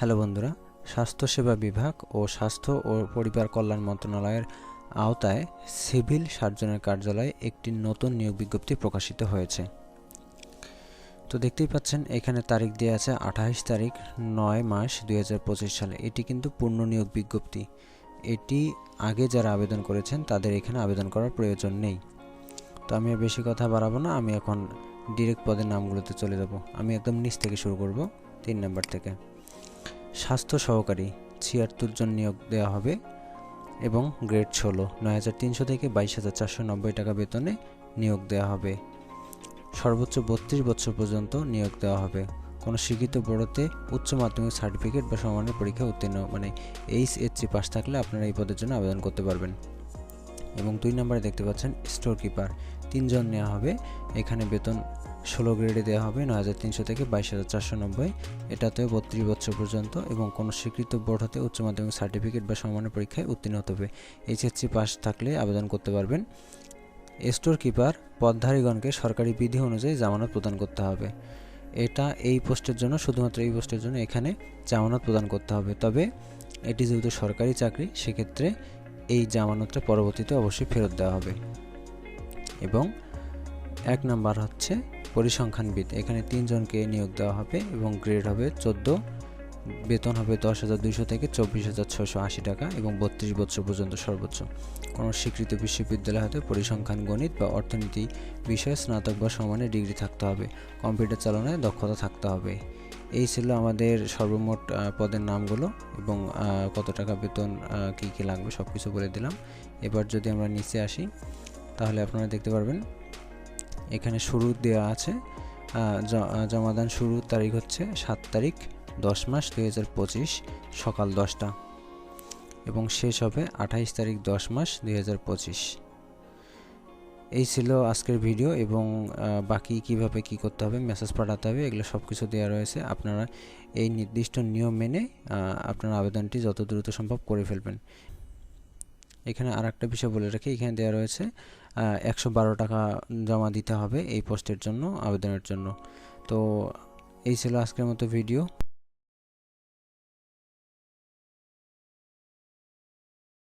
Hello বন্ধুরা স্বাস্থ্যসেবা বিভাগ ও স্বাস্থ্য ও পরিবার কল্যাণ মন্ত্রণালয়ের আওতায় সিভিল সার্জনের কার্যালয়ে একটি নতুন নিয়োগ বিজ্ঞপ্তি প্রকাশিত হয়েছে। তো দেখতেই পাচ্ছেন, এখানে তারিখ দেওয়া আছে আঠাশ তারিখ, নয় মাস দুই হাজার পঁচিশ সালে। এটি কিন্তু পূর্ণ নিয়োগ বিজ্ঞপ্তি। এটি আগে যারা আবেদন করেছেন, তাদের এখানে আবেদন করার প্রয়োজন নেই। তো আমি বেশি কথা বাড়াবো না, আমি এখন ডিরেক্ট পদের নামগুলোতে চলে যাব। আমি একদম নিচ থেকে শুরু করব, তিন নাম্বার থেকে। স্বাস্থ্য সহকারী ছিয়াত্তর জন নিয়োগ দেওয়া হবে এবং গ্রেড ষোলো, নয় হাজার তিনশো থেকে বাইশ হাজার চারশো নব্বই টাকা বেতনে নিয়োগ দেওয়া হবে। সর্বোচ্চ বত্রিশ বছর পর্যন্ত নিয়োগ দেওয়া হবে। কোনো স্বীকৃত বড়তে উচ্চ মাধ্যমিক সার্টিফিকেট বা সমানের পরীক্ষা উত্তীর্ণ মানে এইচ এসসি পাস থাকলে আপনারা এই পদের জন্য আবেদন করতে পারবেন। এবং দুই নম্বরে দেখতে পাচ্ছেন স্টোর কিপার তিনজন নেওয়া হবে। এখানে বেতন ষোলো গ্রেডে দেওয়া হবে, নয় হাজার তিনশো থেকে বাইশ হাজার চারশো নব্বই। এটাতে বত্রিশ বছর পর্যন্ত এবং কোনো স্বীকৃত বোর্ড হতে উচ্চ মাধ্যমিক সার্টিফিকেট বা সমানের পরীক্ষায় উত্তীর্ণ হতে হবে। এইচএসসি পাস থাকলে আবেদন করতে পারবেন। স্টোর কিপার পদধারীগণকে সরকারি বিধি অনুযায়ী জামানত প্রদান করতে হবে। এটা এই পোস্টের জন্য, শুধুমাত্র এই পোস্টের জন্য এখানে জামানত প্রদান করতে হবে। তবে এটি যেহেতু সরকারি চাকরি, সেক্ষেত্রে এই জামানতটা পরবর্তীতে অবশ্যই ফেরত দেওয়া হবে। এবং এক নাম্বার হচ্ছে পরিসংখ্যানবিদ। এখানে তিনজনকে নিয়োগ দেওয়া হবে এবং গ্রেড হবে চোদ্দ, বেতন হবে দশ হাজার দুইশো থেকে চব্বিশ হাজার ছশো আশি টাকা এবং বত্রিশ বছর পর্যন্ত সর্বোচ্চ। কোনো স্বীকৃত বিশ্ববিদ্যালয় হতে পরিসংখ্যান, গণিত বা অর্থনীতি বিষয়ে স্নাতক বা সমানে ডিগ্রি থাকতে হবে। কম্পিউটার চালনায় দক্ষতা থাকতে হবে। এই ছিল আমাদের সর্বমোট পদের নামগুলো এবং কত টাকা বেতন কী কী লাগবে সব কিছু বলে দিলাম। এবার যদি আমরা নিচে আসি, তাহলে আপনারা দেখতে পারবেন এখানে শুরু দেওয়া আছে জমাদান শুরুর তারিখ হচ্ছে সাত তারিখ, দশ মাস দুই হাজার পঁচিশ, সকাল দশটা। এবং শেষ হবে আঠাইশ তারিখ, দশ মাস দুই হাজার পঁচিশ। এই ছিল আজকের ভিডিও এবং বাকি কীভাবে কি করতে হবে, মেসেজ পাঠাতে হবে, এগুলো সব কিছু দেওয়া রয়েছে। আপনারা এই নির্দিষ্ট নিয়ম মেনে আপনার আবেদনটি যত দ্রুত সম্ভব করে ফেলবেন। এখানে আর একটা বিষয় বলে রাখি, এখানে দেওয়া রয়েছে একশো বারো টাকা জমা দিতে হবে এই পোস্টের জন্য, আবেদনের জন্য। তো এই ছিল আজকের মতো ভিডিও